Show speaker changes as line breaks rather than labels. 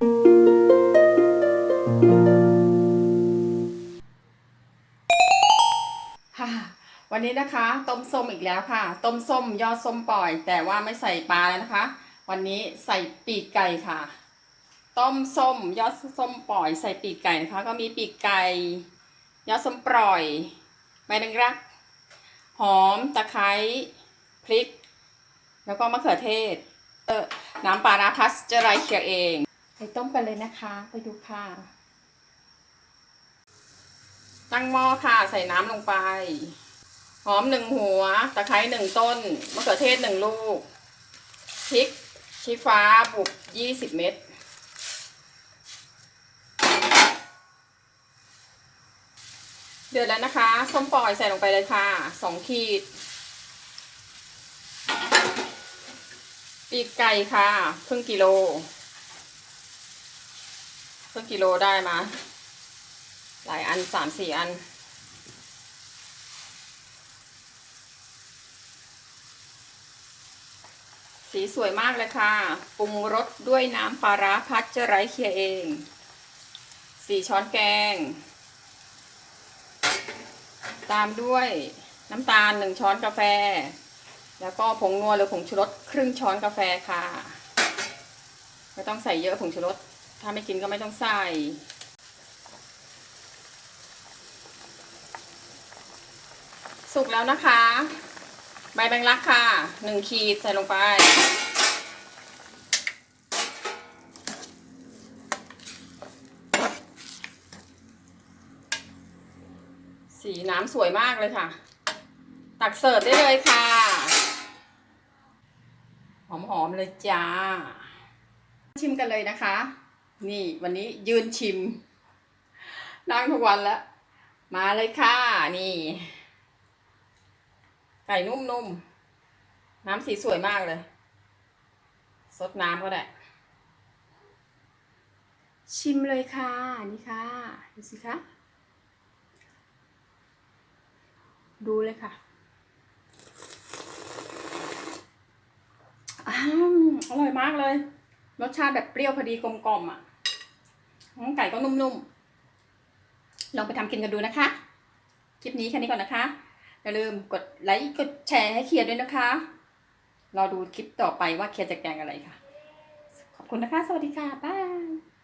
ค่ะวันนี้นะคะ ต้มส้มอีกแล้วค่ะ ต้มส้มยอดส้มปล่อย แต่ว่าไม่ใส่ปลาแล้วนะคะ วันนี้ใส่ปีกไก่ค่ะ ต้มส้มยอดส้มปล่อย ใส่ปีกไก่นะคะ ก็มีปีกไก่ยอดส้มปล่อยใบแมงลัก หอมตะไคร้พริก แล้วก็มะเขือเทศเออน้ำปลาร้าพัสเจอไรเคียเอง ไปต้มกันเลยนะคะ ไปดูค่ะ ตั้งหม้อค่ะ ใส่น้ำลงไป หอมหนึ่งหัว ตะไคร้หนึ่งต้น มะเขือเทศหนึ่งลูก พริกชี้ฟ้าบุกยี่สิบเม็ด เดือดแล้วนะคะ ส้มปล่อยใส่ลงไปเลยค่ะ สองขีด ปีกไก่ค่ะครึ่งกิโล ครึ่งกิโลได้มา หลายอันสามสี่อัน สีสวยมากเลยค่ะปรุงรสด้วยน้ำปลาร้าพัชเจอไรเคียเอง สี่ช้อนแกง ตามด้วยน้ำตาลหนึ่งช้อนกาแฟ แล้วก็ผงนัวหรือผงชูรสครึ่งช้อนกาแฟค่ะ ไม่ต้องใส่เยอะผงชูรส ถ้าไม่กินก็ไม่ต้องใส่สุกแล้วนะคะ ใบแมงลักค่ะหนึ่งขีดใส่ลงไป สีน้ำสวยมากเลยค่ะ ตักเสิร์ฟได้เลยค่ะ หอมๆเลยจ้า ชิมกันเลยนะคะ นี่วันนี้ยืนชิม นั่งทุกวันแล้ว มาเลยค่ะ นี่ ไก่นุ่มๆน้ำสีสวยมากเลย สดน้ำก็ได้ ชิมเลยค่ะ นี่ค่ะ ดูสิคะดูเลยค่ะอ้าวอร่อยมากเลย รสชาติแบบเปรี้ยวพอดีกลมๆอะอืม ไก่ก็นุ่มๆ ลองไปทำกินกันดูนะคะ คลิปนี้แค่นี้ก่อนนะคะ อย่าลืมกดไลค์ กดแชร์ให้เคลียร์ด้วยนะคะ รอดูคลิปต่อไปว่าเคลียร์จะแกงอะไรค่ะ ขอบคุณนะคะ สวัสดีค่ะ บ๊าย